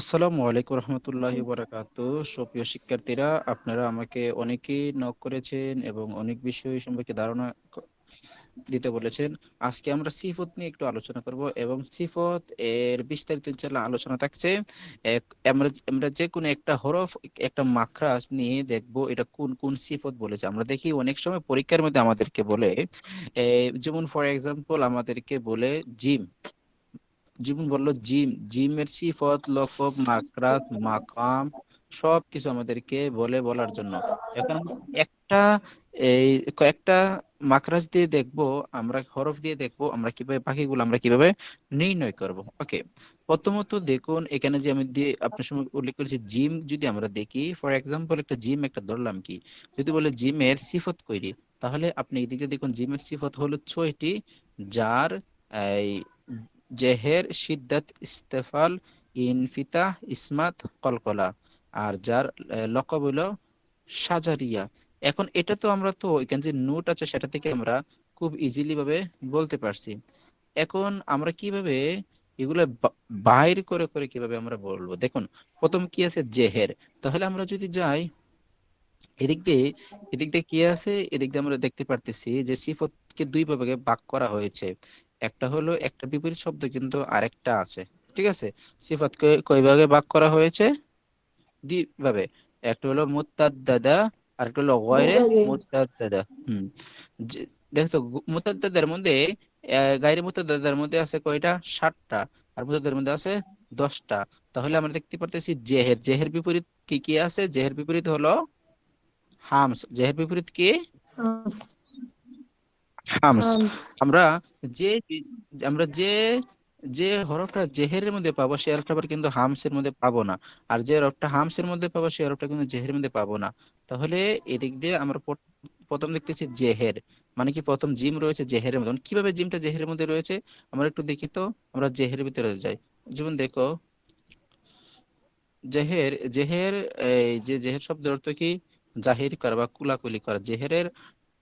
আসসালামু আলাইকুম রহমতুল্লাহি বারাকাতু সুপ্রিয় শিক্ষার্থীরা, আপনারা আমাকে অনেকেই নক করেছেন এবং অনেক বিষয় সম্পর্কে ধারণা দিতে বলেছেন। আজকে আমরা সিফত নিয়ে একটু আলোচনা করব এবং সিফত এর বিস্তারিত ইনশাআল্লাহ আলোচনা থাকছে। আমরা যে কোনো একটা হরফ, একটা মাখরাজ নিয়ে দেখব এটা কোন কোন সিফত বলেছে। আমরা দেখি অনেক সময় পরীক্ষার মধ্যে আমাদেরকে বলে যেমন ফর এক্সাম্পল আমাদেরকে বলে জিম। জীবন বলল, জিম, জিমের সিফত লকব মাকরাত, মাকাম, সবকিছু আমাদেরকে বলে বলার জন্য। এখন একটা এই কয়েকটা মাকরাজ দিয়ে দেখব, আমরা হরফ দিয়ে দেখব, আমরা কীভাবে বাকিগুলো আমরা কীভাবে নির্ণয় করব। ওকে, প্রথমত দেখুন, এখানে যে আমি দিয়ে আপনার সময় উল্লেখ করেছি, জিম যদি আমরা দেখি, ফর এক্সাম্পল একটা জিম একটা ধরলাম কি, যদি বলে জিমের সিফত কইরি, তাহলে আপনি এদিকে দেখুন, জিমের সিফত হলো ছয়টি, যার এই জেহের শিদ্দাত ইস্তেফাল ইনফিতা ইসমাত কলকলা। আর যার লকব হলো সাজারিয়া। এখন এটা তো আমরা তো এখানে যে নোট আছে সেটা থেকে আমরা খুব ইজিলি ভাবে বলতে পারছি। এখন আমরা কীভাবে এগুলো বাইর করে করে কীভাবে আমরা বলব? দেখুন, প্রথম কি আছে? জেহের। তাহলে আমরা যদি যাই, এদিক দিয়ে এদিক দিয়ে কি আছে? এদিক দিয়ে আমরা দেখতে পারতেছি যে সিফতকে দুই ভাগে ভাগ করা হয়েছে। একটা হলো একটা বিপরীত শব্দ কিন্তু আরেকটা আছে ঠিক আছে? সিফতকে কয় ভাগে ভাগ করা হয়েছে? দুই ভাবে। একটা হলো মুত্তাদ্দাদা আর একটা হলো গয়রে মুত্তাদ্দাদা হুম। দেখো মুত্তাদ্দাদার মধ্যে গায়রে মুত্তাদ্দাদার মধ্যে আছে কয়টা? সাতটা। আর মুত্তাদ্দার মধ্যে আছে দশটা। তাহলে আমরা দেখতে পারতেছি জেহের। জেহের বিপরীত কি কি আছে? জেহের বিপরীত হলো হামস। জেহের বিপরীত কি? হামস আমরা যে আমরা যে যে হরফটা জেহেরের মধ্যে পাবো সে হরফটা আবার কিন্তু হামসের মধ্যে পাবো না। আর যে হরফটা হামসের মধ্যে পাবো সে হরফটা কিন্তু জেহের মধ্যে পাবো না। তাহলে এদিক দিয়ে আমরা প্রথম দেখতেছি জেহের। মানে কি প্রথম জিম রয়েছে জেহেরের মধ্যে কীভাবে জিমটা জেহেরের মধ্যে রয়েছে? আমরা একটু দেখি তো আমরা জেহের ভিতরে যাই। যেমন দেখো জেহের জেহের এই যে জেহের শব্দের অর্থ কি? জাহির করা বা কুলাকুলি করা। জেহেরের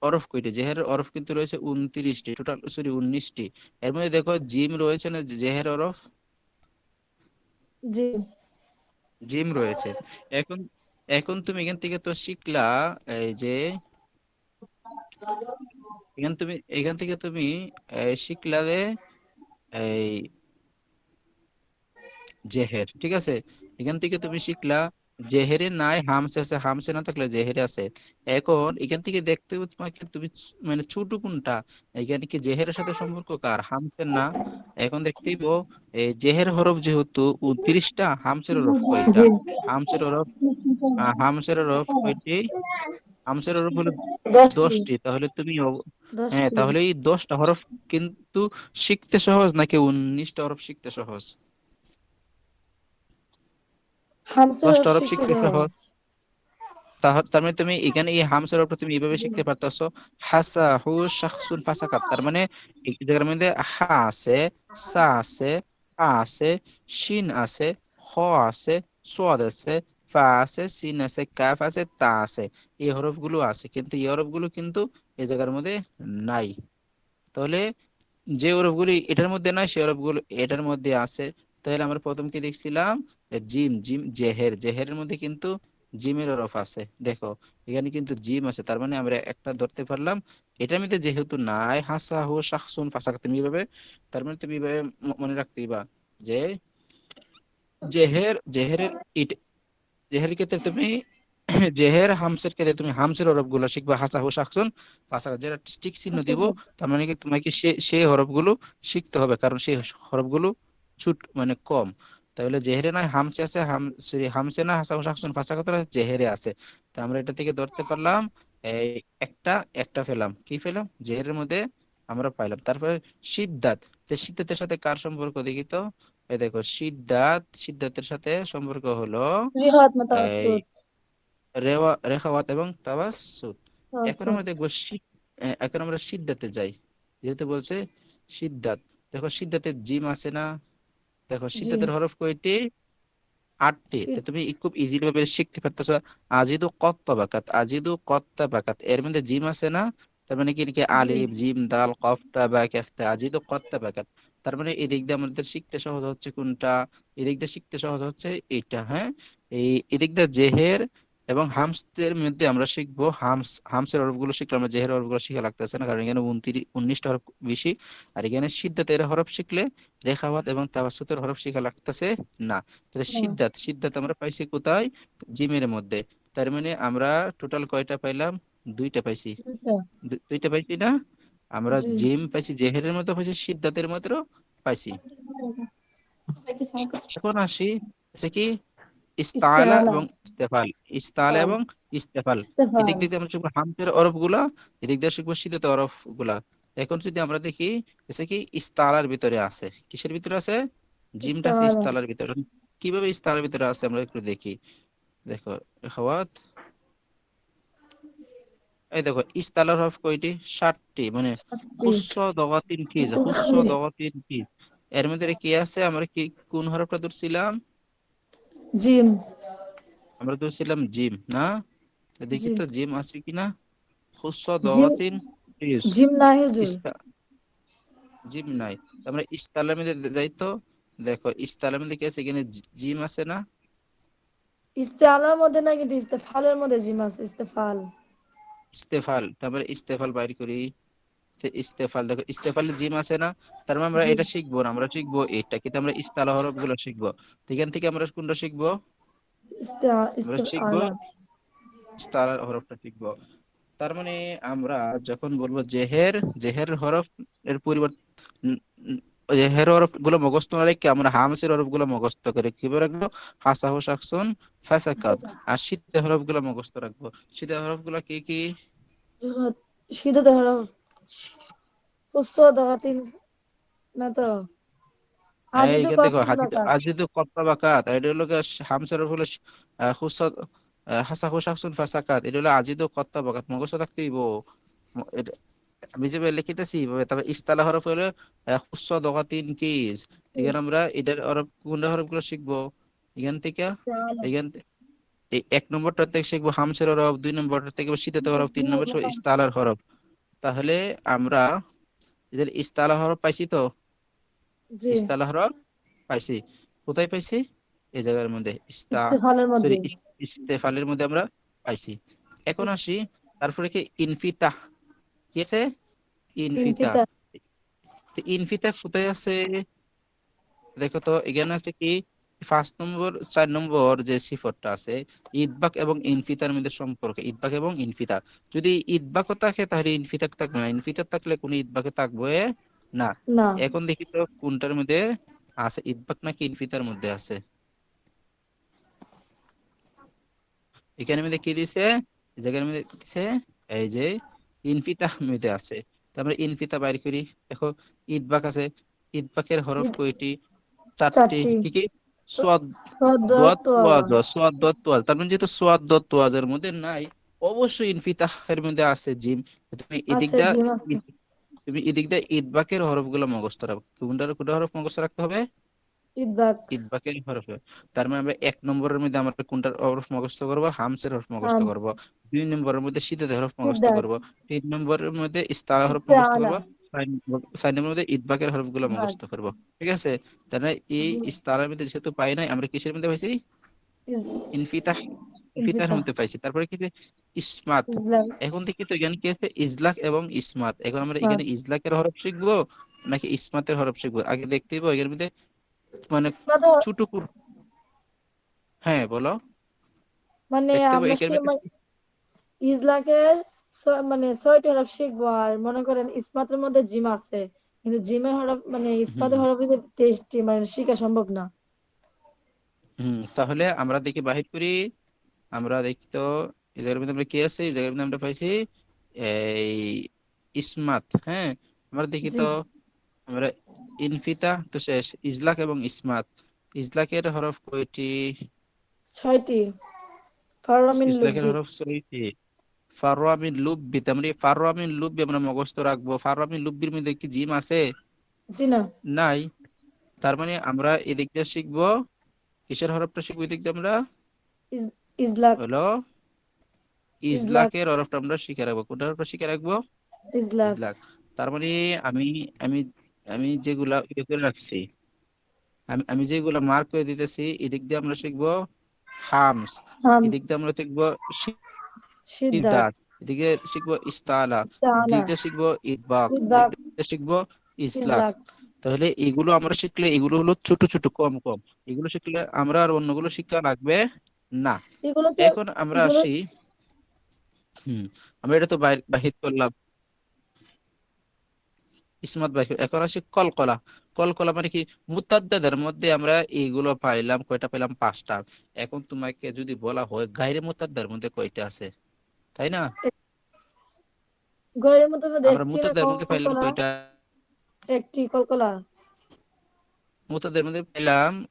অরফ কয়টি জেহেরের অরফ কিন্তু রয়েছে উনত্রিশটি টোটাল সরি উনিশটি এর মধ্যে দেখো জিম রয়েছে না জেহের অরফ জিম রয়েছে। এখন এখন তুমি এখান থেকে তো শিখলা এই যে এখান তুমি এখান থেকে তুমি শিখলা যে এই জেহের ঠিক আছে? এখান থেকে তুমি শিখলা জেহেরে নাই হামসে আছে হামসে না থাকলে জেহেরে আছে। এখন এখান থেকে দেখতে হবে তোমাকে তুমি মানে ছোট কোনটা? এখানে কি জেহেরের সাথে সম্পর্ক কার? হামসের না। এখন দেখতেইব এই জেহের হরফ যেহেতু উনত্রিশটা হামসের হরফ কয়টা? হামসের হরফ হামসের হরফ কয়টি? হামসের হরফ হলো দশটি। তাহলে তুমি হ্যাঁ তাহলে এই দশটা হরফ কিন্তু শিখতে সহজ নাকি উনিশটা হরফ শিখতে সহজ? হামসের দশটা শিখতে সহজ তার মানে তুমি এখানে এই হামসার তুমি এইভাবে শিখতে পারতেছো হাসা হু শাখসুন ফাসাকাত। তার মানে জায়গার মধ্যে হা আছে সা আছে হা আছে শিন আছে খ আছে সোয়াদ আছে ফা আছে সিন আছে কাফ আছে তা আছে। এই হরফগুলো আছে কিন্তু এই হরফগুলো কিন্তু এই জায়গার মধ্যে নাই। তাহলে যে হরফগুলি এটার মধ্যে নাই সে হরফগুলো এটার মধ্যে আছে। তাহলে আমরা প্রথম কি দেখছিলাম জিম জিম জেহের। জেহেরের মধ্যে কিন্তু জিমের হরফ আছে। দেখো এখানে কিন্তু জিম আছে তার মানে আমরা একটা ধরতে পারলাম। এটার মধ্যে যেহেতু নাই হাসা হু শাহসুন ফাসাকা তুমি এইভাবে তার মানে তুমি এইভাবে ম- মনে রাখতেইবা যে জেহের জেহেরের ইট জেহের ক্ষেত্রে তুমি জেহের হামসের ক্ষেত্রে তুমি হামসের হরফগুলো শিখবা হাসা হু শাকসুন ফাসা যেটা স্টিক চিহ্ন দিব তার মানে কি তোমাকে সে সেই হরফগুলো শিখতে হবে কারণ সেই হরফগুলো ছুট মানে কম। তাহলে জেহেরে নয় হামসে আছে হাম সরি হামসে না হাসা হু শাকসুন ফাসা কথা জেহেরে আছে। তো আমরা এটা থেকে ধরতে পারলাম এই একটা একটা পেলাম কি পেলাম জেহেরের মধ্যে আমরা পাইলাম। তারপরে সিদ্ধাত তো সিদ্ধাতের সাথে কার সম্পর্ক দেখি তো এই দেখো সিদ্ধাত সিদ্ধাতের সাথে সম্পর্ক হলো রেখাওয়াত এবং তাওয়াসসুত এখন আমরা দেখব এখন আমরা সিদ্ধাতে যাই। যেহেতু বলছে সিদ্ধাত দেখো সিদ্ধাতের জিম আছে না? দেখো জি। সিদ্ধাতের হরফ কয়টি আটটি তো তুমি খুব ইজিলি ভাবে শিখতে পারতেছো। আজিদু কত্তাবাকাত আজিদু কত্তাবাকাত এর মধ্যে জিম আছে না? তার মানে কি কি আলিফ জিম দাল কফ বা বা কাফ তা আজিদু কত্তাবাকাত তার মানে এদিক দিয়ে আমাদের শিখতে সহজ হচ্ছে কোনটা? এদিক দিয়ে শিখতে সহজ হচ্ছে এটা হ্যাঁ? এই এদিক দিয়ে জেহের এবং হামসের মধ্যে আমরা শিখব হামস হামসের হরফগুলো শিখলে আমরা জেহের হরফগুলো শিখা লাগতেছে না কারণ এখানে উনত্রিশ উনিশটা হরফ বেশি আর এখানে সিদ্ধাতের হরফ শিখলে রেখাওয়াত এবং তাওয়াসুতের হরফ শিখা লাগতেছে না। তাহলে সিদ্ধাত সিদ্ধাত আমরা পাইছি কোথায়? জিমের মধ্যে। তার মানে আমরা টোটাল কয়টা পাইলাম? দুইটা পাইছি। দুইটা। পাইছি না? আমরা জিম পাইছি জেহেরের মতো পাইছি সিদ্ধাতের মতো পাইছি। এখন আসি কি? ইস্তালা এবং ইস্তেফাল ইস্তালা ইস্তেফাল এবং ইস্তেফাল। এদিক দিয়ে আমরা শিখব হামসের অরফগুলা এদিক দিয়ে শিখব সিদ্ধত অরফগুলা এখন যদি আমরা দেখি হচ্ছে কি ইস্তালার ভিতরে আছে? কিসের ভিতরে আছে? জিমটা আছে ইস্তালার। ভিতরে। কীভাবে ইস্তালার ভিতরে আছে আমরা একটু দেখি। দেখো খাওয়াত এই দেখো ইস্তালার হরফ কয়টি? ষাটটি মানে সাতটি। হুস্স দগা তিন কি? হুস্স হুসি দগা তিন কি? এর মধ্যে কি আছে? আমরা কি কোন হরফটা ধরছিলাম? জিম। আমরা ধরছিলাম জিম না? তো দেখি তো জিম আছে কিনা? দগাতিন ইস জিম নাই হুজুর। জিম নাই। তো আমরা ইস্তালার যাই তো দেখো ইস্তালার মধ্যে কি আছে এখানে জিম আছে না? ইস্তেআলার মধ্যে না কিন্তু ইস্তেফালের মধ্যে জিম আছে ইস্তেফাল। ইস্তেফাল তারপরে ইস্তেফাল বাইর করি। ইস্তেফাল দেখো ইস্তেফালে জিম আছে না? তার মানে আমরা এটা শিখব না আমরা শিখব এটা কিন্তু আমরা ইস্তালা হরফগুলো শিখব। তো এখান থেকে আমরা কোনটা শিখব? হরফটা শিখব তার মানে আমরা যখন বলব জেহের জেহের হরফ এর পরিবর্তন জেহের হরফগুলো মুখস্থ না রেখে আমরা হামসের হরফগুলো মুখস্থ করে কীভাবে রাখব হাসাহু শাকসুন ফাসাকাত আর শীতের হরফগুলো মুখস্থ রাখব শীতের হরফগুলো কি কি সিদ্ধ হলো হুস্স দগাতিন না তো আজিদু এইখান দেখো কসম হাজিদ বাকাত আজিদু কত্তা বাকাত এটা হলো গিয়ে হামসের হরফ হলো হুস হাসাহু শাকসুন ফাসাকাত এটা হলো আজিদু কত্তা বাকাত মুখস্থ থাকতেই বো আমি যে লিখিতেছি এইভাবে তবে ইস্তালা হরফ হলো হুস্স দগাতিন কিজ এখানে আমরা এটার হরফ কোনটা হরফগুলো শিখব এখান থেকে এখান থে- এই এক নম্বরটা থেকে শিখব হামসের হরফ দুই নম্বরটা থেকে শীতের হরফ তিন নম্বর শিখব ইস্তালার হরফ তাহলে আমরা এদের ইস্তালা হরফ পাইছি তো? পাইছি। কোথায় পাইছি? এই জায়গার মধ্যে। ইস্তেফালের মধ্যে। আমরা পাইছি। এখন আসি তারপরে কি ইনফিতাহ কি আছে? ইনফিতা। ইনফিতা। কোথায় আছে? দেখো তো এখানে আছে কি? ফার্স্ট নম্বর চার নম্বর যে সিফতটা আছে ইদবাক এবং ইনফিতার মধ্যে সম্পর্ক। ইদবাক এবং ইনফিতা। যদি ইদবাকও থাকে তাহলে ইনফিতা থাকবে না। ইনফিতা থাকলে কোনো ইদবাকে থাকবে না না। এখন দেখি তো কোনটার মধ্যে আছে ইদবাক নাকি ইনফিতার মধ্যে আছে? এখানে মধ্যে কি দিছে জায়গার মধ্যে দিছে এই যে ইনফিতা মধ্যে আছে। তো আমরা ইনফিতা বাইর করি। দেখো ইদবাক আছে। ইদবাকের হরফ কয়টি? চারটি। কি কি? সোয়াদ তার মানে যেহেতু সোয়াদ মধ্যে নাই অবশ্যই ইনফিতাহ এর মধ্যে আছে জিম। তুমি এদিক আছে দা জিম আছে। ই- তুমি এদিক দা ইদবাকের হরফগুলো মুখস্থ রাখবে কোনটার কোনটা হরফ মুখস্থ রাখতে হবে? ইদবাক ইদবাকের হরফ। তার মানে আমরা এক নম্বরের মধ্যে আমরা কোনটার হরফ মুখস্থ করব? হামসের হরফ মুখস্থ করব। দুই নম্বরের মধ্যে সিদ্ধাতের হরফ মুখস্থ করব। তিন নম্বরের মধ্যে ইস্তারা হরফ মুখস্থ করব। মধ্যে ইদবাকের হরফগুলো ইদবাক মুখস্থ করব। ঠিক আছে? তাহলে এই ইস্তারার মধ্যে যেহেতু পাই নাই আমরা কিসের মধ্যে পাইছি? ইনফিতাহ। ইনফিতার মধ্যে পাইছি। তারপরে কি ইসমাত। এখন থেকে তো এখানে কি আছে? ইজলাক এবং ইসমাত। এখন আমরা এখানে ইজলাকের হরফ শিখব নাকি ইসমাতের হরফ শিখব? আগে দেখতে হইব এর মধ্যে মানে ইসমাত ছোট কর- হ্যাঁ বলো। মানে ইজলাকের মানে ছয়টি হরফ শিখব আর মনে করেন ইসমাতের মধ্যে জিম আছে। কিন্তু জিমের হরফ মানে ইসমাতের হরফ তেইশটি মানে শিখা সম্ভব না। হুম তাহলে আমরা দেখি বাহির করি। আমরা দেখি তো এই জায়গার মধ্যে আমরা কি আছে? এই জায়গার মধ্যে আমরা পাইছি এই ইসমাত হ্যাঁ? আমরা দেখি তো আমরা ইনফিতা তো শেষ ইজলাক এবং ইসমাত। ইজলাকের হরফ কয়টি? ছয়টি। ইজলাকের লুব্বি। হরফ ছয়টি। ফারওয়ামিন লুব্বি মানে আমরা মুখস্থ রাখব। ফারওয়ামিন লুব্বির মধ্যে কি জিম আছে? জি না। নাই। তার মানে আমরা এদিকটা শিখব। কিসের হরফটা শিখব এদিকটা আমরা? ইজ ইজলাক। হলো ইজলাকের হরফটা আমরা শিখে রাখব। কোনটা হরফটা শিখে রাখব? ইজলাক তার মানে আমি আমি আমি যেগুলা ইয়ে করে রাখছি আমি আমি যেগুলা মার্ক করে দিতেছি এদিক দিয়ে আমরা শিখব হামস এদিক দিয়ে আমরা শিখব সিদ্ধাত এদিকে শিখব ইস্তালা। এদিক দিয়ে শিখব ইদবাক শিখব ইসলাক ইজলাক তাহলে এগুলো আমরা শিখলে এগুলো হলো ছোট ছোট কম কম। এগুলো শিখলে আমরা আর অন্যগুলো শিক্ষা লাগবে না। এখন আমরা আসি হুম আমরা এটা তো বাইর বাহির করলাম। ইসমাত বাহির এখন আসি কলকলা। কলকলা মানে কি? মুতাদ্দাদের মধ্যে আমরা এইগুলো পাইলাম কয়টা পেলাম পাঁচটা। এখন তোমাকে যদি বলা হয় গায়রে মুতাদ্দার মধ্যে কয়টা আছে? তাই না? মধ্যে আমরা মুতাদ্দার মধ্যে পাইলাম কয়টা? একটি কলকলা। মুতাদের মধ্যে পেলাম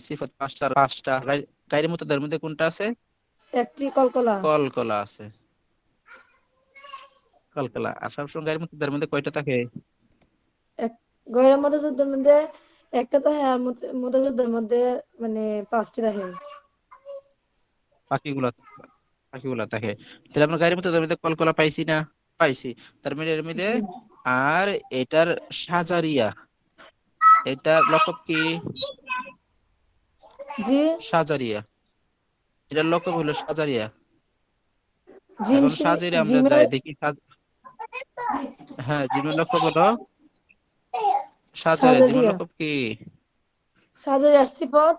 সিফাত পাঁচটা। পাঁচটা গাই- গায়রে মুতাদের মধ্যে কোনটা আছে? একটি কলকলা। কলকলা আছে। কলকলা। আর সবসময় গায়রে মুতাদের মধ্যে কয়টা থাকে? মধ্যে যুদ্ধের মধ্যে একটা তো মধ্যে যুদ্ধের মধ্যে মানে পাঁচটি রাখে বাকিগুলা বাকিগুলা থাকে। তাহলে আমরা মধ্যে মধ্যে কলকলা পাইছি না? পাইছি। তার মানে এর মধ্যে আর এটার সাজারিয়া এটার লকব কি? জি। সাজারিয়া এটার লকব হলো সাজারিয়া এখন সাজারিয়া আমরা যাই দেখি হ্যাঁ লকব হলো সাজারিয়া জিমের সাজারিয়া লকব কি? সাজারিয়ার সিফত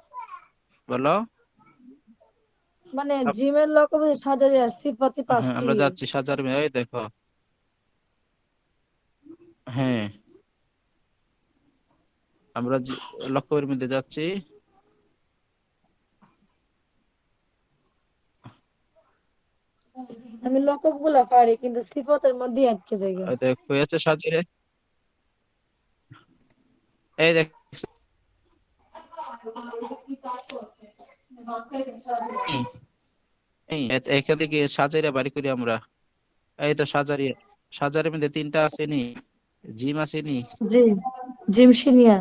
বলো। মানে জিমের লকব সাজারিয়ার সিফতই হ্যাঁ পাঁচটি আমরা যাচ্ছি সাজারিয়া এই দেখো। হ্যাঁ। আমরা লকবের মধ্যে যাচ্ছি। আমি লকবগুলা পারি কিন্তু সিফতের মধ্যে আটকে যাই এই দেখ এই দেখ। হুম, এই। এ- এখান থেকে সাজারিয়া বাড়ি করি আমরা। এই তো সাজারের মধ্যে তিনটা আসেনি জিম সিনিয়া।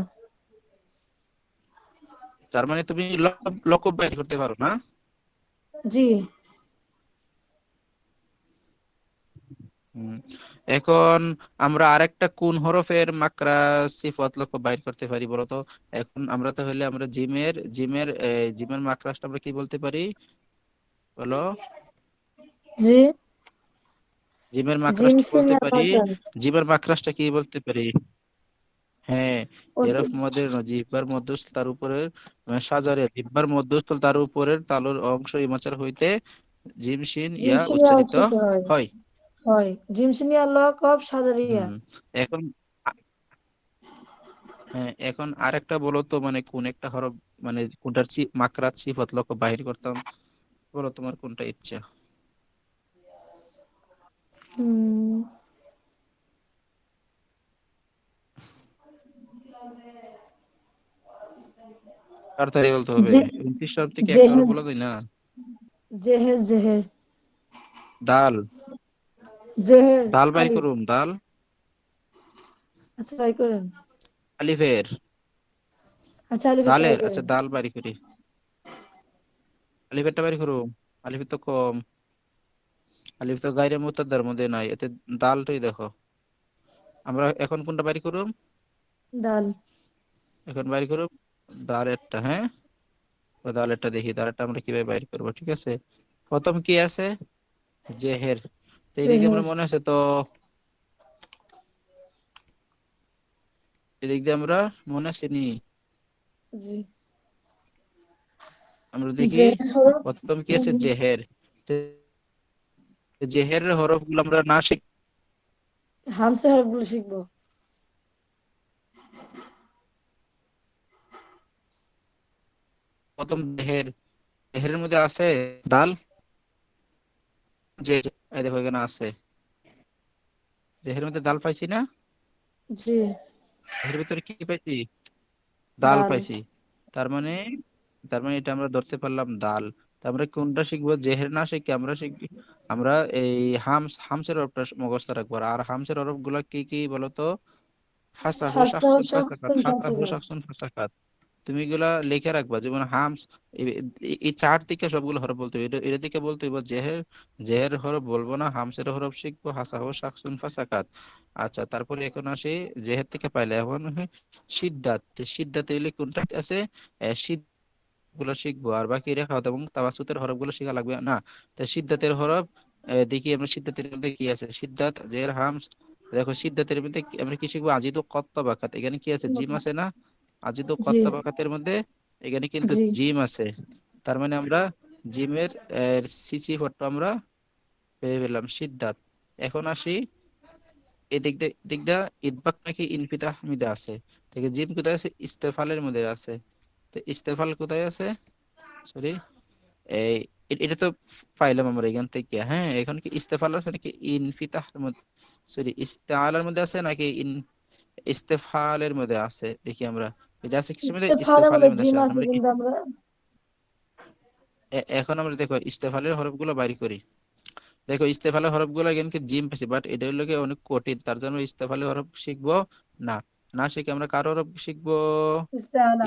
তার মানে তুমি লক- লকব বাইর করতে পারো না? জি। হুম। এখন আমরা আরেকটা কোন হরফের মাকরা সিফত লকব বাইর করতে পারি বলো তো? এখন আমরা তাহলে আমরা জিমের জিমের জিমের মাকরাসটা আমরা কি বলতে পারি? বলো। জি। জিমের জিম মাকরাসটা বলতে সিনিয়া পারি? জিমের মাকরাসটা কি বলতে পারি? হ্যাঁ এরফ মদের জিহ্বার মধ্যস্থ তার উপরে মানে সাজারে জিহ্বার মধ্যস্থ তার উপরের তালুর অংশ ইমাচার হইতে জিম শিন জিম ইয়া উচ্চারিত হয়। হয়। হয়। সাজারিয়া। হুম এখন হ্যাঁ এখন আরেকটা বলো তো মানে কোন একটা হরফ মানে কোনটার সি মাকরাত সিফত লক্ষ্য বাহির করতাম বলো তোমার কোনটা ইচ্ছা। তাড়াতাড়ি বলতে হবে। জে উনত্রিশ হরফ থেকে একটা জেহের বলা যায় না? জেহের জেহের দাল। আলিফ করুম দাল আচ্ছা করেন। আলিফের। আচ্ছা আলিফে ট্রাই দালের করেন। আচ্ছা দাল বাড়ি করি। আলিফেরটা বাড়ি করুম আলিফের তো কম। আলিফ তো গাইরে মুতাদ্দার মধ্যে নাই। এতে দালটাই দেখো। আমরা এখন কোনটা বাড়ি করুম? ডাল। এখন বাইর করুম দালেরটা হ্যাঁ? তো দালেরটা দেখি দালেরটা আমরা কীভাবে বাইর করব ঠিক আছে? প্রথম কি আছে? জেহের। তো আমরা জেহের মনে আছে তো এদিক দিয়ে আমরা মনে আছে নি জি আমরা দেখি হরফ প্রথম কি আছে জেহের তো জেহেরের হরফগুলো আমরা না শিখ হামসে হরফগুলো শিখব প্রথম জেহের জেহেরের মধ্যে আছে দাল যে এই দেখো এখানে আছে। জেহেরের মধ্যে দাল পাইছি না? জি। এর ভিতরে কি পাইছি? ডাল পাইছি। তার মানে তার মানে এটা আমরা ধরতে পারলাম তা আমরা কোনটা শিখব? জেহের না শিখি আমরা শিখবি আমরা এই হামস হামসের হরফটা মুখস্থ রাখব। আর হামসের হরফগুলা কি কি বলতো? হাসা হাসা হাসা হু তুমি এগুলা লিখে রাখবা যেমন হামস এই চার থেকে সবগুলো হরফ বলতে হবে। এটা থেকে বলতে হবে জেহের জেহের হরফ বলব না হামসের হরফ শিখব হাসাহো শাকসুন ফাসাকাত আচ্ছা তারপরে এখন আসি জেহের থেকে পাইলে এখন সিদ্ধাত সিদ্ধাত এলে কোনটা আছে? আহ, সিদগুলো শিখব আর বাকি রেখা এবং তাওয়াসুতের হরফগুলো শেখা লাগবে না। তো সিদ্ধাতের হরফ দেখি আমরা সিদ্ধাতের মধ্যে কি আছে। সিদ্ধাত জের হামস দেখো সিদ্ধাতের মধ্যে আমরা কি শিখব? আজিদু কত্তা বাকাত এখানে কি আছে? জিম আছে না? আজিদু জি। কত্তা বাকাতের মধ্যে এখানে কিন্তু জিম আছে। তার মানে আমরা জিমের সিসি ফটো আমরা পেয়ে পেলাম সিদ্ধাত এখন আসি এদিক দিক ইদবাক নাকি আছে। থেকে জিম কোথায় আছে? ইস্তেফালের মধ্যে আছে। তো ইস্তেফাল কোথায় আছে? সরি এই এটা তো পাইলাম আমরা এখান থেকে। হ্যাঁ এখন কি ইস্তেফাল আছে নাকি ইনফিতাহ সরি ইস্তেআলার মধ্যে আছে নাকি ইন ইস্তেফালের মধ্যে আছে? দেখি আমরা। কিসের মধ্যে ইস্তেফালের মধ্যে আছে এখন আমরা কি এখন আমরা দেখো ইস্তেফালের হরফগুলো বাইর করি। দেখো ইস্তেফালের হরফগুলো কিন্তু জিম পেছি বাট এটা হলো অনেক কঠিন তার জন্য ইস্তেফালের হরফ শিখব না। না শিখে আমরা কারও হরফ শিখব?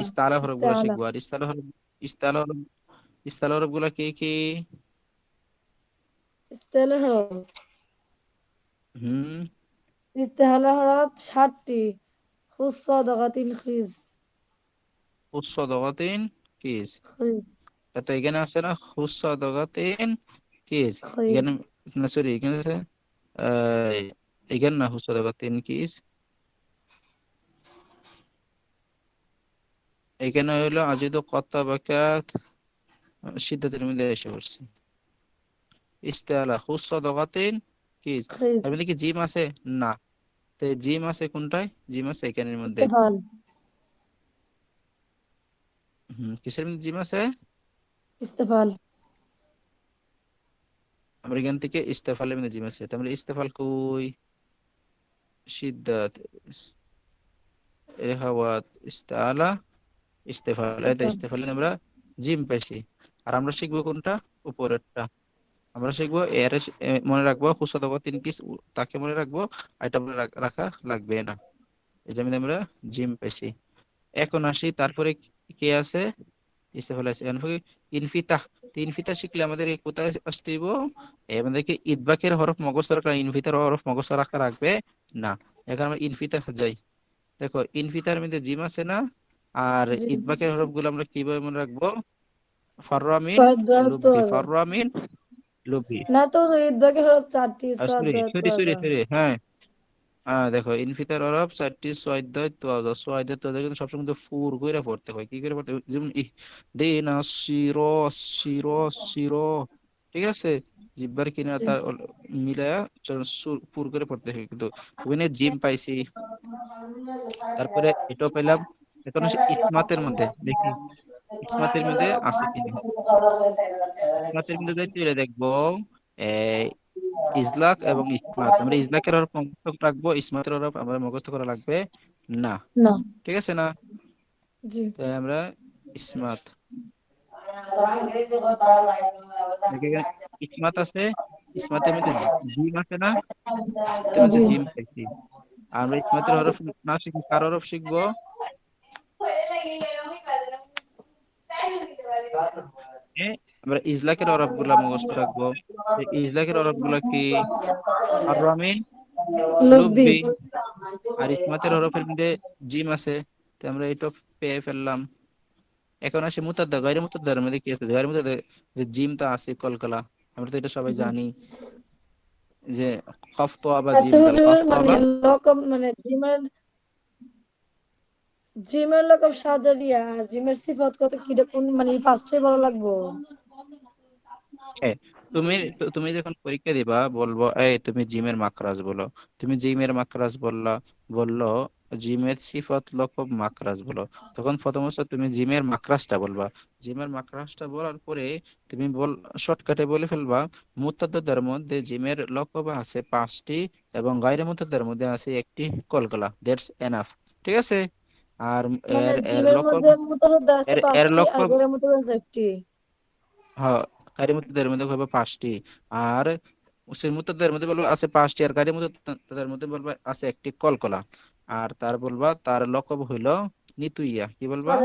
ইস্তালা হরফগুলো শিখব আর ইস্তালা হরফ ইস্তালা হরফ ইস্তালা হরফগুলো কি কি? ইস্তেআলা হরফ। হুম। ইস্তেআলা হরফ ষাটটি খুস দগাতিন খিজ কিস এত এখানে আছে না কিস এখানে না সরি এখানে আছে এখানে না উৎস কিস এখানে হইল আজিদু কত্তা বাকাত সিদ্ধাতের মধ্যে এসে পড়ছি কিস এর মধ্যে কি জিম আছে না তো জিম আছে কোনটায় জিম আছে এখানের মধ্যে হুম কিসের জিম আছে ইস্তেফাল আমরা এখান থেকে ইস্তেফালের মধ্যে জিম আছে তাহলে ইস্তেফাল কই সিদ্ধাত রেহাওয়াত ইস্তালা ইস্তেফাল এই তো ইস্তেফাল ইস্তেফালে আমরা জিম পাইছি আর আমরা শিখব কোনটা উপরেরটা আমরা শিখব এর মনে রাখব হুসা দেবো তিন কিস তাকে মনে রাখব আর এটা মনে রাখা লাগবে না এই জন্য আমরা জিম পাইছি এখন আসি তারপরে কি আছে? ইস্তেফাল আছে ইনফিতাহ তো শিখলে আমাদের কোথায় আসতে আমাদেরকে ইদবাকের হরফ মগজ রাখা ইনফিতার হরফ মগজ রাখা রাখবে না। এখন আমরা ইনফিতাহ যাই। দেখো ইনফিতার মধ্যে জিম আছে না? আর ইদবাকের হরফগুলো আমরা কীভাবে মনে রাখব? ফাররামিন তো ফাররামিন লুব্বি না তো ইদবাকে হরফ চারটি সরি সরি সরি হ্যাঁ। হ্যাঁ দেখো ইনফিতার হরফ চারটি সোয়াদ্দয় তোয়াজা সোয়াদ্দয় তোয়াজা কিন্তু সবসময় কিন্তু ফুর করে পড়তে হয় কি করে পড়তে হয়? যেমন ই দিনা শিরো শিরো শিরো ঠিক আছে? জিব্বার কিনারা জি তার মিলায়া পুর করে পড়তে হয় কিন্তু। ওখানে জিম পাইছি। তারপরে এটাও পেলাম এখন হচ্ছে ইসমাতের মধ্যে দেখি ইসমাতের মধ্যে আছে কিনা? ইসমাতের মধ্যে দেখব ইজলাক এবং ইসমাত। আমরা ইজলাকের হরফ মুখস্থ রাখব ইসমাতের হরফ আমরা মুখস্থ করা লাগবে না। না। ঠিক আছে না? জি। তাই আমরা ইসমাত। ইসমাত আছে ইসমাতের মধ্যে জিম আছে না? ইসমাতের মধ্যে জিম পাইছি আমরা ইসমাতের হরফ না শিখি কার হরফ শিখব? এ, আমরা ইজলাকের হরফগুলা মুখস্থ রাখব। ইজলাকের হরফগুলা কি? আর রামিন লব্বি। লব্বি। আর ইসমাতের হরফের মধ্যে জিম আছে। তো আমরা এটা পেয়ে ফেললাম। এখন আসে মুতাদ্দা। গায়রে মুতাদ্দার মধ্যে কি আছে? গায়রে মুতাদ্দা যে জিম তো আছে কলকলা। আমরা তো এটা সবাই জানি যে কফ তো আবার আচ্ছা জিম মানে লকব মানে জিমের জিমের লকব সাজারিয়া জিমের সিফাত কত কিটা কোন মানে ফার্স্টে বলা লাগবো? তুমি তুমি যখন পরীক্ষা দিবা, বলব এই তুমি জিমের মাকরাজ বলো। তুমি জিমের মাকরাজ বললা, বলল, জিমের সিফাত লকব মাকরাজ বলো। তখন প্রথমত তুমি জিমের মাকরাজটা বলবা। জিমের মাকরাজটা বলার পরে তুমি বল, শর্টকাটে বলে ফেলবা মুতাদ্দাদের মধ্যে জিমের লকব আছে পাঁচটি এবং গায়রে মুতাদ্দার মধ্যে আছে একটি কলকলা দ্যাটস এনাফ। ঠিক আছে? আর মানে এর এর আছে এর এর পাঁচটি আর লকব মধ্যে আছে হ্যাঁ গাড়ির মধ্যে মধ্যে হবে পাঁচটি। আর সেই মুতাদের মধ্যে বলব আছে পাঁচটি আর গাড়ির মধ্যে তাদের মধ্যে বলব আছে একটি কলকলা। আর তার বলবা তার লকব হইল নিতুইয়া। কি বলবা?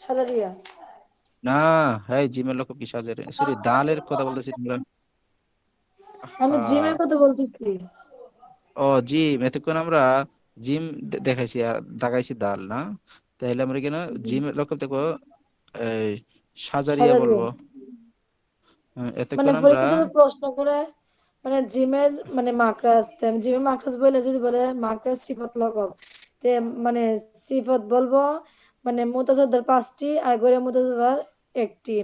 সাজারিয়া না হ্যাঁ জিমের লকব কি সাজারে সরি দালের কথা বলতেছি তোমরা। আমি জিমের কথা বলতেছি। ও জিম এতক্ষণ আমরা জিম দেখাইছি আর দাগাইছি দাল না? তাহলে আমরা কেন জিম লকব দেখব এই সাজারিয়া বলব। হ্যাঁ, মানে এতক্ষণ আমরা পরীক্ষা প্রশ্ন করে মানে জিমের মানে তেম জিমের মাকড়াস বলে যদি বলে মাকড়াস সিফত লকব। তে মানে সিফত বলব মানে মুতাসাদ্দার পাঁচটি আর গৈরে মুতাসাদ্দার একটি।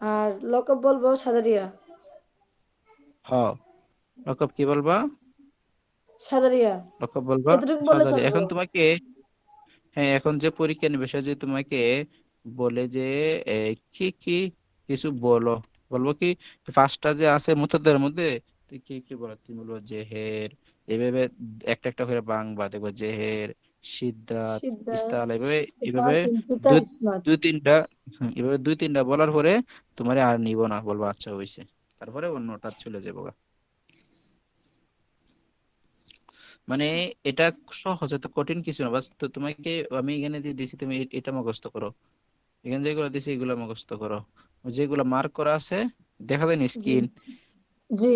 আর লকব বলব সাজারিয়া। হ লকব কি বলবা? সাজারিয়া। বলবা? এখন তোমাকে হ্যাঁ এখন যে পরীক্ষা নিবে সে যে তোমাকে বলে যে কি কি কিছু বলো? বলব কি পাঁচটা যে আছে মুতাদের মধ্যে তুই কি কি বলো? তুমি বলব জেহের এভাবে একটা একটা করে বাংবা। দেখব জেহের সিদ্ধাত ইস্তাল এভাবে এভাবে দুই তিনটা এভাবে দুই তিনটা বলার পরে তোমার আর নিব না। বলব আচ্ছা হইছে। তারপরে অন্যটা চলে যাব মানে এটা সহজ এত কঠিন কিছু না। বাস তো তোমাকে আমি এখানে দিয়ে দিছি তুমি এটা মুখস্থ করো। এখানে যেগুলো দিছি এগুলো মুখস্থ করো। যেগুলো মার্ক করা আছে দেখা যায় না স্ক্রিন জি।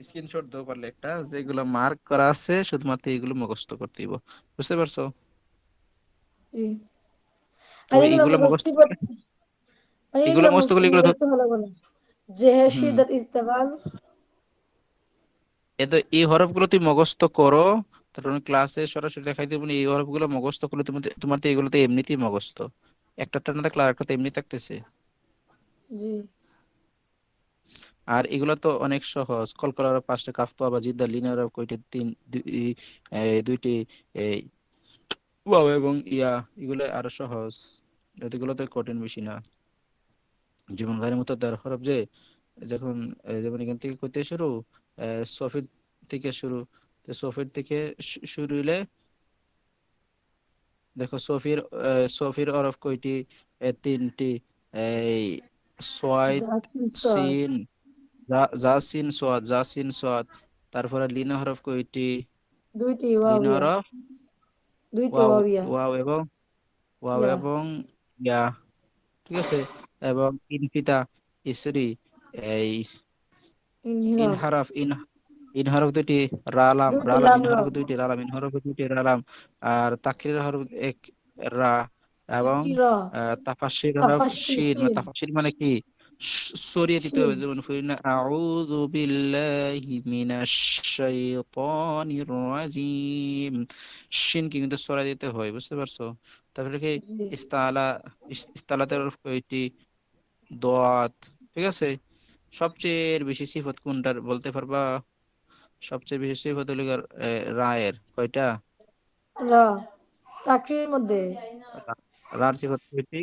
স্ক্রিনশট দাও পারলে একটা। যেগুলো মার্ক করা আছে শুধুমাত্র এগুলো মুখস্থ করতে দিব বুঝতে পারছ? জি। এগুলো মুখস্থ এগুলো মুখস্থ করলে এগুলো ধর- করতে ভালো বলে। জেহে হুম। সিদ্ধাত ইস্তেমাল এ তো এই হরফগুলো তুই মুখস্থ করো। তারপর ক্লাসে সরাসরি দেখাই দেবো এই হরফগুলো মুখস্থ করলে তুমি তোমার তো এগুলো তো এমনিতেই মুখস্থ। একটা না থাকলে আরেকটা তো এমনি থাকতেছে। আর এগুলো তো অনেক সহজ। কলকলার পাঁচটা কাফতোয়া বা জিদ্দা লিনার কয়টি? তিন দুইটি ওয়াও এবং ইয়া এগুলো আরও সহজ। এগুলো তো কঠিন বেশি না। যেমন গাড়ির মতো তার হরফ যে যখন যেমন এখান থেকে করতে শুরু সফির থেকে শুরু। তো সফির থেকে শুরু হইলে দেখো সফির সফির হরফ কয়টি? তিনটি। এই জাসিম সিন জাসিন সোয়াদ জাসিন সোয়াদ। তারপরে লিনা হরফ কয়টি? দুইটি লিনা হরফ? দুইটি ওয়াও এবং ওয়াও এবং ইয়া। ঠিক আছে? এবং ইনফিতা ইসরি। এই ইনহিরাফ। হরফ ইন ইন হরফ দুইটি রালাম রালাম দুইটি রালাম ইন হরফ দুইটি রালাম। আর তাকরির হরফ এক রা এবং দুইটি র। আহ, তাফাসসির হরফ শিন। তাফাসসির মানে কি? সরিয়ে দিতে হবে যেমন ফুইনা আউযু বিল্লাহি মিনাশ শাইতানির রাজিম। শিন কি কিন্তু সরিয়ে দিতে হয় বুঝতে পারছ? তারপরে কি? ইস্তালা ইস্তালাতের হরফ কয়টি? দোয়াত। ঠিক আছে? সবচেয়ে বেশি সিফত কোনটার বলতে পারবা? সবচেয়ে বেশি সিফত হলো রায়ের কয়টা? র চাকরির মধ্যে। রার সিফত কয়টি?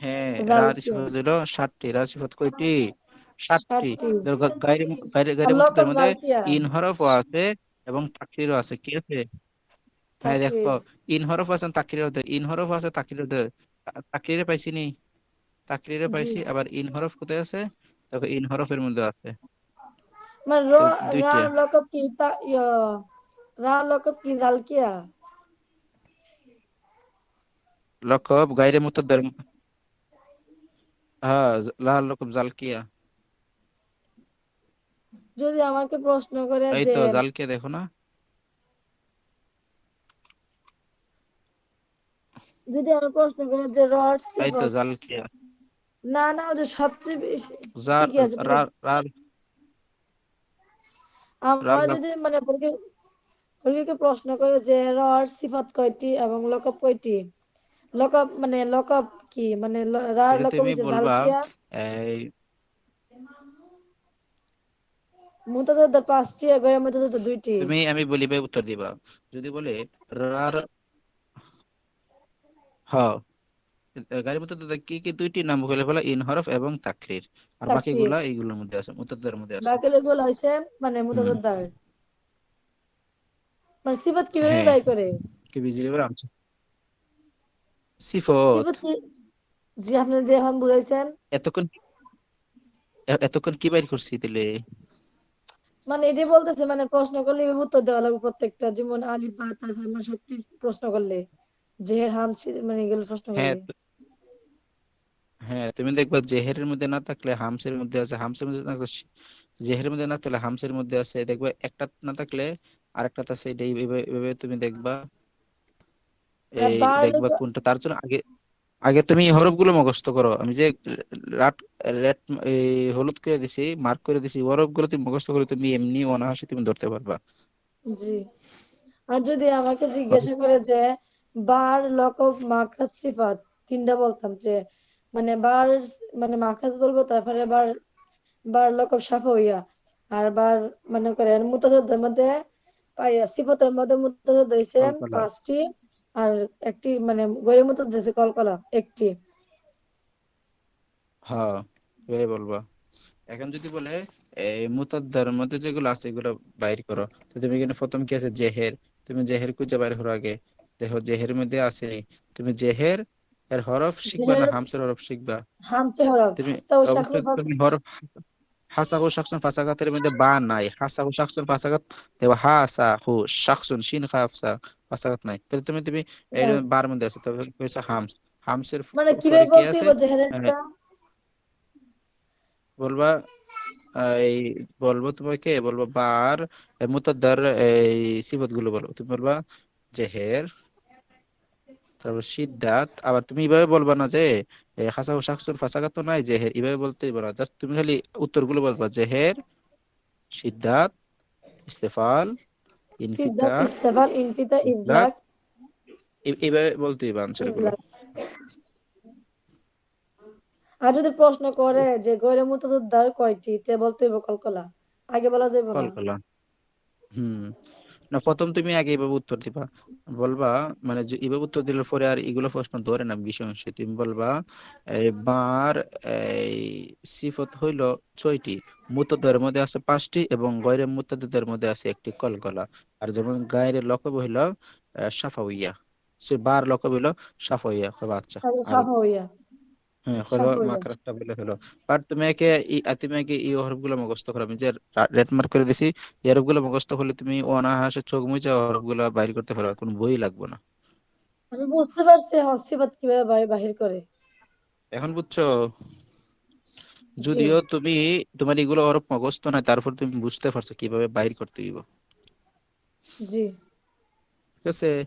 হ্যাঁ রার সিফত হলো রার সিফত কয়টি? গায়রে গায়রে গায়রে মধ্যে জালকিয়া ইন হরফও আছে এবং তাকরিরও আছে কি আছে? হ্যাঁ দেখো ইন হরফ আছে তাকরির আছে ইন হরফ আছে তাকরির আছে তা- তাকরিরে পাইছি নি। তাকরিরে পাইছি আবার ইন হরফ কোথায় আছে? দেখো ইন হরফের মধ্যে আছে মানে র তো রা দুইটা লকব কি তা ইয়া রা লকব কি জালকিয়া লকব গায়রে মুতাদের হ্যাঁ জ- লাল লকব জালকিয়া যদি আমাকে প্রশ্ন করে এই যে তো জালকিয়া দেখো না যদি আমার প্রশ্ন করে যে রড এই তো সিফত জালকিয়া না না যে সবচেয়ে বেশি ঠিকই আছে রার রার আমার যদি মানে পরীক্ষা- পরীক্ষাকে প্রশ্ন করে যে রড সিফাত কয়টি এবং লকব কয়টি? লকব মানে লকব কি? মানে রার লকব তুমি বলবা এই মুতাজাদ্দার পাঁচটি আর গয়র মুতাজাদ্দার দুইটি। তুমি আমি বলিবে উত্তর দিবা। যদি বলে রার হ গাড়ি মুতাদ্দিদ কি কি দুইটি নাম বলে ফেলা ইন হরফ এবং তাকরির। আর বাকিগুলা এইগুলোর মধ্যে আছে মুতাদ্দিদের মধ্যে আছে। বাকি গুলো হয়েছে মানে হুম। মুতাজাদ্দার মানে সিফাত কীভাবে হ্যাঁ। বাই করে? কি বিজলি করে আনছো? সিফত। জি আপনি যে এখন বুঝাইছেন। এতক্ষণ এতক্ষণ কি বাইর করছি তাহলে? মানে এটাই বলতেছে মানে প্রশ্ন করলে উত্তর দেওয়া লাগবে প্রত্যেকটা। যেমন আলিফ বা তা মানে সবটি প্রশ্ন করলে। জেহের হামসি মানে এগুলো প্রশ্ন হ্যাঁ করবে হ্যাঁ তুমি দেখবা জেহেরের মধ্যে না থাকলে হামসের মধ্যে আছে হামসের মধ্যে না থাকলে জেহেরের মধ্যে না থাকলে হামসের মধ্যে আছে দেখবা একটা না থাকলে আরেকটা আছে এটা এইভাবে এইভাবে তুমি দেখবা। এই দেখবা কোনটা তার জন্য আগে আগে তুমি হরফগুলো মুখস্থ করো। আমি যে রাট রেড এই হলুদ করে দিছি মার্ক করে দিছি হরফগুলো তুমি মুখস্থ করে তুমি এমনি অনায়াসে তুমি ধরতে পারবা। জি। আর যদি আমাকে জিজ্ঞাসা করে যে বার লকব মাকরাজ সিফাত তিনটা বলতাম যে মানে বার মানে মাকরাজ বলব তারপরে বার বার লকব সাফাউইয়া আর বার মনে করেন মধ্যে সিফাতের মধ্যে হইছে পাঁচটি আর একটি মানে গৈরে মুতাসাদ্দ হইছে কলকলা একটি। হ্যাঁ এভাবে বলবা। এখন যদি বলে এই মুতাদ্দার মধ্যে যেগুলো আছে এগুলো বাইর করো। তো তুমি এখানে প্রথম কি আছে? জেহের। তুমি জেহের খুঁজে বাইর করো আগে। দেখো জেহের মধ্যে আছে তুমি জেহের এর হরফ শিখবা না হামসের হরফ শিখবা? হামতে হরফ। তুমি তুমি হরফ হাসাহু শাকসুন ফাসাকাতের মধ্যে বা নাই। হাসাহু শাকসুন ফাসাকাত দেখো হাসাহু শাকসুন শিন খাফ সা ফাসাকাত নাই। তাহলে তুমি তুমি এর নাই বার মধ্যে আছে তবে হয়েছে হামস। হামসের মানে কীভাবে কি বলতে আছে? হইব বলবা এই বলব তোমাকে বলব বার মুতাদ্দার এই সিফতগুলো বলব তুমি বলবা জেহের তারপর সিদ্ধাত আবার তুমি এইভাবে বলবা না যে এ, হাসাহু শাকসুন ফাসাকাত তো নাই জেহের এইভাবে বলতে না। জাস্ট তুমি খালি উত্তরগুলো বলবা সিদ্ধাত ইস্তেফাল সিদ্ধাত ইস্তেফাল ইনফিতা ইবলাক ইবলাক এইভাবে বলতে হবে আনসার আর যদি প্রশ্ন করে যে গৈরে মুতাসাদ্দার কয়টি তে বলতে হইব কলকলা। আগে বলা যাইব না। কলকলা। হুম। না প্রথম তুমি আগে এইভাবে উত্তর দিবা। বলবা মানে যে এইভাবে উত্তর দিলে পরে আর এগুলো প্রশ্ন ধরে না বিষয় অংশে তুমি বলবা এই বার এই সিফত হইল ছয়টি। মুতাদের মধ্যে আছে পাঁচটি এবং গয়রে মুতাদের মধ্যে আছে একটি কলকলা। আর যেমন গায়ের লকব হইল সাফাউইয়া। সে বার লকব হইল সাফাউইয়া। খুব আচ্ছা আর হ্যাঁ হলো সাফা হইয়া বলে হলো। বাট তুমি একে ই- আ, তুমি একে এই হরফগুলো মুখস্থ করো। আমি যে রেড মার্ক করে দিছি এই হরফগুলো মুখস্থ করলে তুমি অনায়াসে চোখ মুজে হরফগুলো বাইর করতে পারো। কোনো বই লাগবে না। আমি বুঝতে পারছি কীভাবে বাহি- বাহির করে। এখন বুঝছ? জি। যদিও তুমি তোমার এগুলো হরফ মুখস্থ নয় তারপর তুমি বুঝতে পারছ কীভাবে বাইর করতে দিব জি। ঠিক আছে?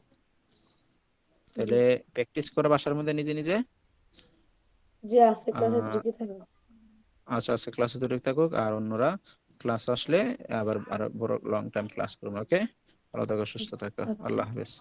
জি। তাহলে প্র্যাকটিস করো বাসার মধ্যে নিজে নিজে। জি আছে ক্লাসে ঢুকে থাকো আচ্ছা আচ্ছা ক্লাসে দূরে থাকুক। আর অন্যরা ক্লাস আসলে আবার আরও বড় লং টাইম ক্লাস করব ওকে ভালো থাকো সুস্থ থাকো। আচ্ছা। আল্লাহ হাফেজ।